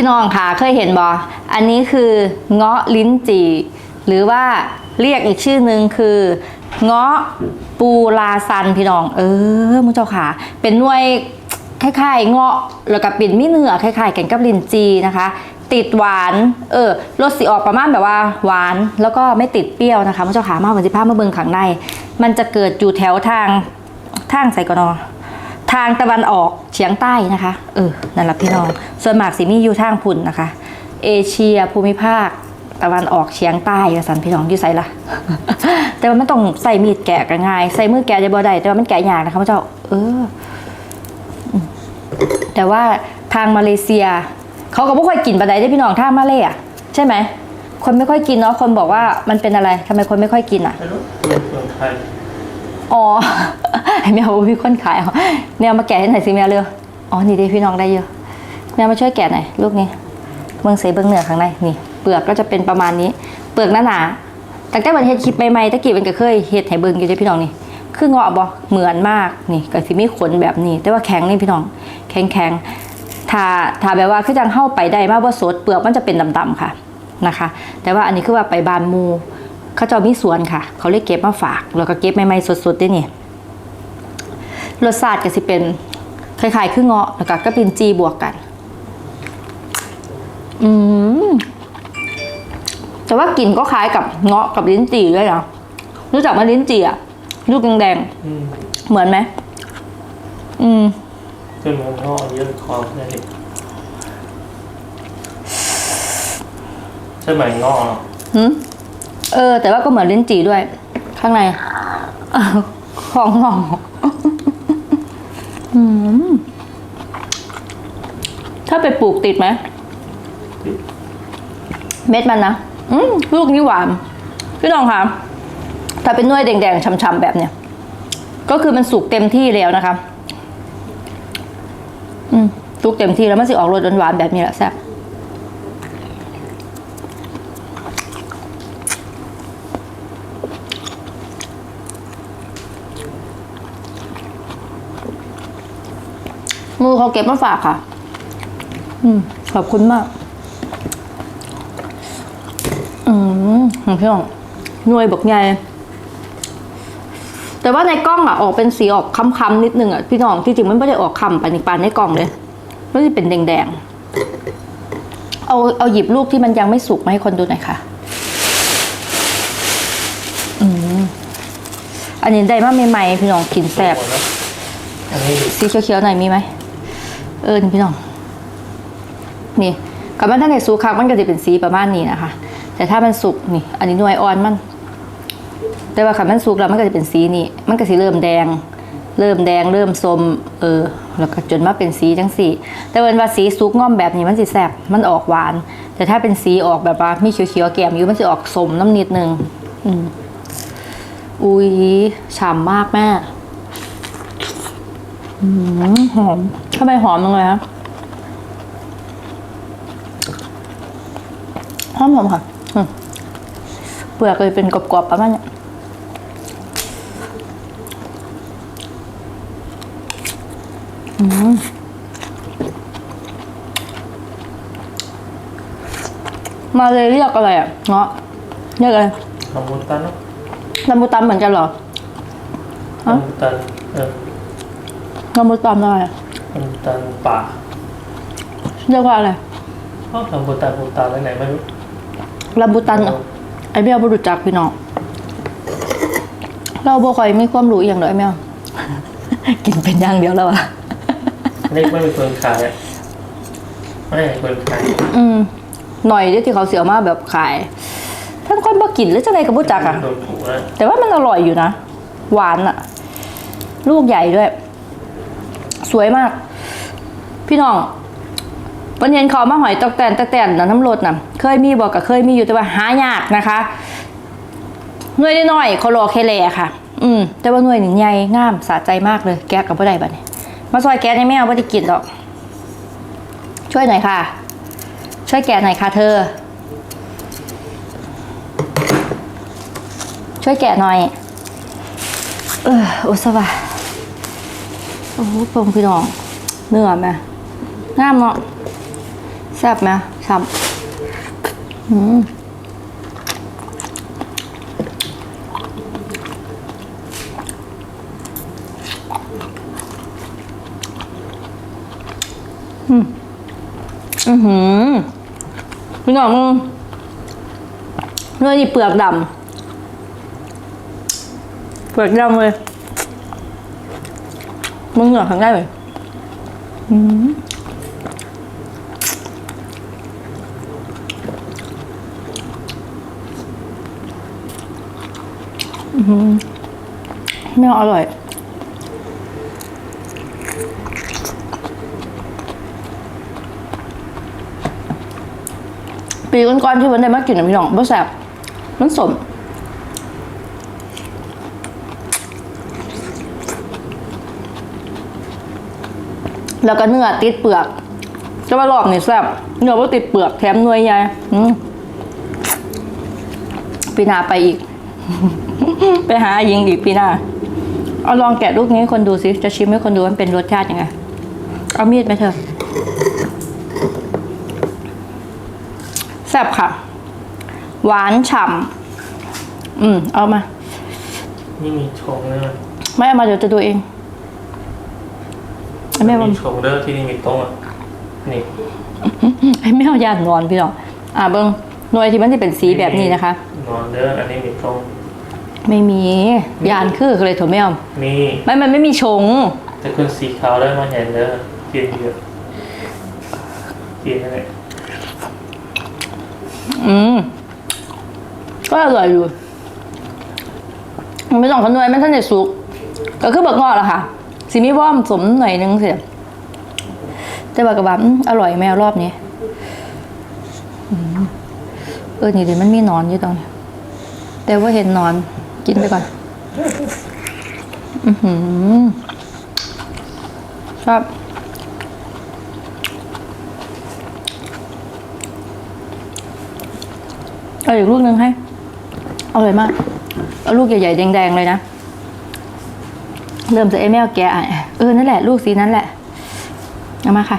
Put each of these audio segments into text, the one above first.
พี่น้องค่ะเคยเห็นบออันนี้คือเงาะลิ้นจี่ หรือว่าเรียกอีกชื่อหนึ่งคือเงาะปูลาซันพี่น้อง เออมุเจ้าค่ะ เป็นหน่วยคล้ายๆเงาะแล้วก็ปิ่นมีเนื้อคล้ายๆกันกับลิ้นจีนะคะ ติดหวานเออรสสีออกประมาณแบบว่าหวาน แล้วก็ไม่ติดเปรี้ยวนะคะมุเจ้าค่ะมาวันที่ผ้ามาเบิงขังใน มันจะเกิดอยู่แถวทางทางไซกนอ ทางตะวันออกเฉียงใต้นะคะ เออ นั่นแหละพี่น้อง ส่วนมากสิมีอยู่ทางพุ่นนะคะ เอเชียภูมิภาคตะวันออกเฉียงใต้ว่าสันพี่น้องอยู่ไสล่ะแต่ว่ามันต้องใส่มีดแกะกันง่ายใส่มือแกะจะบ่ได้แต่ว่ามันแกะยากนะคะพระเจ้า เออ แต่ว่าทางมาเลเซีย เขาก็ไม่ค่อยกินปลาไดได้พี่น้องท่ามาเลยอะใช่ไหม คนไม่ค่อยกินเนาะคนบอกว่ามันเป็นอะไรทำไมคนไม่ค่อยกินอะ อ๋อไอแมวพี่คนขายเอาแมวมาแกะให้หน่อยสิแมวเร็วอ๋อนี่ดิพี่น้องได้เยอะแมวมาช่วยแกะหน่อยลูกนี้เบื้องเสเบื้องเหนือข้างในนี่เปลือกก็จะเป็นประมาณนี้ เปลือกหนาหนาๆแต่แต่วันเฮ็ดคลิปใหม่ๆตะกี้มันก็เคยเฮ็ดให้เบิ่งอยู่เด้พี่น้องนี่คือเงาะบ่เหมือนมากนี่ก็สิมีขนแบบนี้ แต่ว่าแข็งนี่พี่น้อง แข็งแข็งถ้าถ้าแบบว่าคือจังเข้าไปได้มากว่าสดเปลือกมันจะเป็นดำๆค่ะนะคะ แต่ว่าอันนี้คือว่าไปบานมู เขาเจะมีสวนค่ะ เขาเลยเก็บมาฝาก แล้วก็เก็บใหม่ๆสดๆด้วยนี่รสชาติก็สิเป็นคล้ายๆคือเงาะแล้วก็ก็เป็นจีบวกกัน อืมแต่ว่ากลิ่นก็คล้ายกับเงาะกับลิ้นจี่ด้วยนะรู้จักไหมลิ้นจี่อะลูกแดงอืมๆเหมือนไหมอืมเป็นเมืองนอกเยอะคอเลยใช่ไหมงอหืม เออ แต่ว่าก็เหมือนลิ้นจี่ด้วย ข้างในของงอกอืมถ้าไปปลูกติดไหม เม็ดมันนะอืมลูกนี้หวาน พี่น้องคะถ้าเป็นน่วยแดงๆช้ำๆแบบเนี้ยก็คือมันสุกเต็มที่แล้วนะคะ อืมสุกเต็มที่แล้วมันสิออกรสหวานๆแบบนี้แหละแซ่บ มือเขาเก็บมาฝากค่ะ อืมขอบคุณมาก อืมพี่น้องหน่วยบอกไงแต่ว่าในกล้องอะออกเป็นสีออกค้ำๆนิดนึงอะพี่น้องที่จริงมันไม่ได้ออกคำปานในปานในกล่องเลยมันจะเป็นแดงๆเอาเอาหยิบลูกที่มันยังไม่สุกมาให้คนดูหน่อยค่ะอืมอันนี้ได้มาใหม่ๆพี่น้องกินแซ่บหมดแล้วอันนี้สีเขียวๆหน่อยมีไหม เออพี่น้อง นี่กับมันถ้าในสุกครับมันก็จะเป็นสีประมาณนี้นะคะ แต่ถ้ามันสุกนี่ อันนี้หน่วยอ่อนมัน แต่ว่าขันมันสุกแล้วมันก็จะเป็นสีนี้ มันก็สิเริ่มแดง เริ่มแดงเริ่มส้มเออ แล้วก็จนมาเป็นสีจังสีแต่เวนว่าสีสุกง่อมแบบนี้มันสิแสบมันออกหวาน แต่ถ้าเป็นสีออกแบบว่ามีเขียวๆแก้มอยู่มันสิออกสมน้ำนิดนึงอืมอุ้ยฉ่ำมากแม่อืมหอม ทำไมหอมจังเลยคะหอมหอมค่ะอืมเปลือกเลยเป็นกรอบๆประมาณเนี้ยอืมมาเลยเรียกอะไรอะเงาะเรียกอะไรลำบุตันเนอะลำบูตันเหมือนกันเหรอฮะลำบุตันเออลำบูตันอะไรอะ ลำบุตันป่าเรียกว่าอะไรอ๋อลำบุตันบุตันไหนไม่รู้ลำบูตันเหรอไอเบี้ยบรุษจักพี่น้องเราบ่ค่อยมีความรู้อหย่างเลยไอ้แมวกินเป็นอย่างเดียวแล้วอะเล็กไม่เป็นคนขายอะไม่เป็นคนขายอืมหน่อยเดียวที่เขาเสียมาแบบขายท่านคนบ่กินหรือจะไงกับบุจักอะโดนถูกแล้วแต่ว่ามันอร่อยอยู่นะ หวานอะลูกใหญ่ด้วย สวยมาก พี่น้องวันเย็นเขามาหอยตกแตนตะแตนนะน้ำรดนะเคยมีบอกกับเคยมีอยู่แต่ว่าหายากนะคะหน่วยน้อยๆเขารอแค่แลค่ะ อืม แต่ว่าหน่วยหนึ่งใหญ่งามสะใจมากเลย แกะกับบ่อได้บัดนี้มาซอยแกะในแม่เอาบ่ได้กินหรอก ช่วยหน่อยค่ะ ช่วยแกะหน่อยค่ะ เธอ ช่วยแกะหน่อย เออโอสวะ อ้โหปงพี่น้องเนื้อแมงามเนาะแซ่บไหมช้ำอืมอืมอือหือพี่น้องมึงเนื้อนี่เปลือกดำเปลือกดำเลย มึงเหงือกข้างได้เลยอืมไม่อร่อย ปีก่อนๆที่วันได้มากินนะพี่น้องบ่แซ่บมันสม แล้วก็เนื้อติดเปลือกจะมารอบนี่แซ่บเนื้อบ่ติดเปลือกแถมหน่วยใหญ่อืมปีหน้าไปอีก ไปหายิงอีกปีหน้าเอาลองแกะลูกนี้ให้คนดูสิ จะชิมให้คนดูว่ามันเป็นรสชาติยังไง เอามีดไปเถอะแซ่บค่ะ หวานฉ่ำอืม เอามา นี่มีชงเด้อไม่เอามาเดี๋ยวจะดูเอง ไอ้แม่ว่ามีชงเด้อที่นี่มีโต๊ะอะนี่ไอ้แม่เอายานนอนพี่น้องอ่าเบิ้งหน่วยที่มันจะเป็นสีแบบนี้นะคะ นอนเด้ออันนี้มีโต๊ะไม่มียานคือเลยถั่วไม่เอามีไม่มันไม่มีชง แต่คุณสีขาวได้มาเห็นเด้อกินเยอะกินนั่นแหละอืมก็อร่อยอยู่มันไม่ต้องขนวยมันท่านจะสุกก็คือเบิกงอแหละค่ะ สีมีว่อมสมหน่อยนึงเสียแต่ว่ากระบับอร่อยแมวรอบนี้เออนี่เดี๋ยวมันมีนอนอยู่ตรงนี้แต่ว่าเห็นนอนกินไปก่อน อือหือชอบเอาอีกลูกนึงให้อาเลยมาก เอาลูกใหญ่ๆแดงๆเลยนะ เริ่มจะเอเมลแกะอ่เออนั่นแหละ ลูกสีนั้นแหละ เอามาค่ะ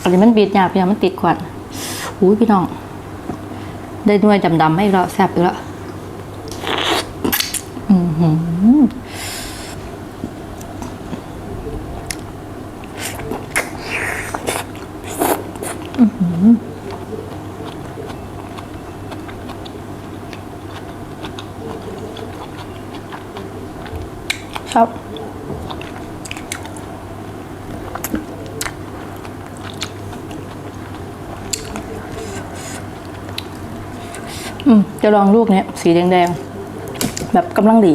อันนี้มันบีดหยาบพี่างมันติดขวัญอุ้ยพี่น้อง ได้ด้วยดำๆให้อีกแล้วแซ่บอีกแล้วอือหือ ชอบอืมจะลองลูกเนี้ย สีแดงๆ แบบกำลังดี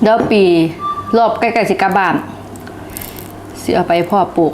เดี๋ยวปี รอบใกล้ๆสิกลับบ้านสิเอาไปพ่อปลูก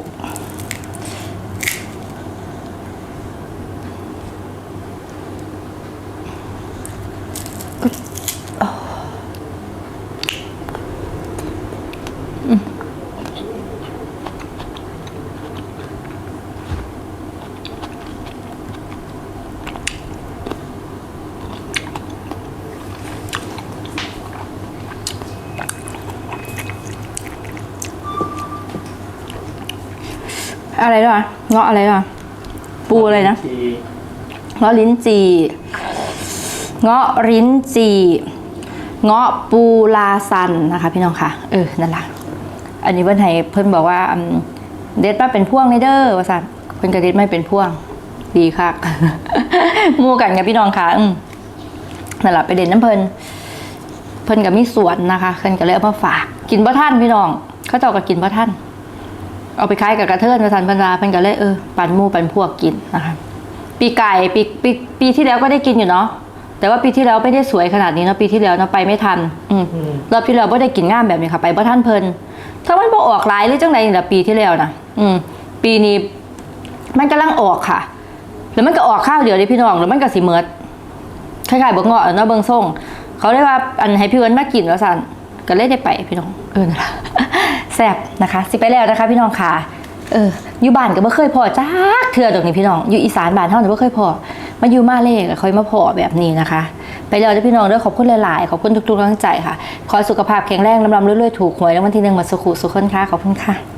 อะไรด้วยอะเงาะอะไรด้วยอะปูอะไรนะทีเงาะลิ้นจี่เงาะลิ้นจี่เงาะปูลาซันนะคะ พี่น้องค่ะ เออ นั่นแหละ อันนี้เพิ่นให้เพิ่นบอกว่าอืมเด็ดมาเป็นพ่วงในเด้อว่าสันเพิ่นก็เด็ดไม่เป็นพ่วง ดีค่ะหมู่กันกับพี่น้องค่ะอืมนั่นแหละไปเด่นน้ำเพิ่นเพิ่นกับมีสวนนะคะเพิ่นก็เลยเอามาฝาก กินบ่ท่านพี่น้อง เขาเจ้าก็กินบ่ท่าน เอาไปขายกับกระเทินประธานพันราเพิ่นก็เลยเออปันหมู่ปันพวกกินนะคะปีไก่ปีปีปีที่แล้วก็ได้กินอยู่เนาะแต่ว่าปีที่แล้วไม่ได้สวยขนาดนี้เนาะปีที่แล้วเนาะไปไม่ทัน อืมอืมรอบที่แล้วไม่ได้กินง่ามแบบนี้ค่ะ ไปบ่ท่านเพลิน ถ้ามันบ่ออกหลายหรือจังใดนี่ล่ะปีที่แล้วนะอืม ปีนี้มันกำลังออกค่ะ แล้วมันก็ออกข้าวเดียวเลยพี่น้องแล้วมันก็สิเมิดคล้ายๆบ่เงาะเนาะเบิ่งส่งเขาเรียกว่าอันให้พี่เอิ้นมากินแล้วสั่นก็เลยได้ไปพี่น้อง เออนั่นล่ะแซ่บนะคะ สิไปแล้วนะคะ พี่น้องค่ะ เอออยู่บ้านก็บ่เคยพอจ้าเทื่อดอกนี้พี่น้อง อยู่อีสานบ้านเฮานี่บ่เคยพอมาอยู่มาเลก็ค่อยมาพอแบบนี้นะคะ ไปแล้วเด้พี่น้องด้วยขอบคุณหลายๆ ขอบคุณทุกๆกำลังใจค่ะ ขอสุขภาพแข็งแรงลำลำเรื่อยๆ ถูกหวยแล้ววันที่หนึ่งมาสุขุสุขคนค่ะ ขอบคุณค่ะ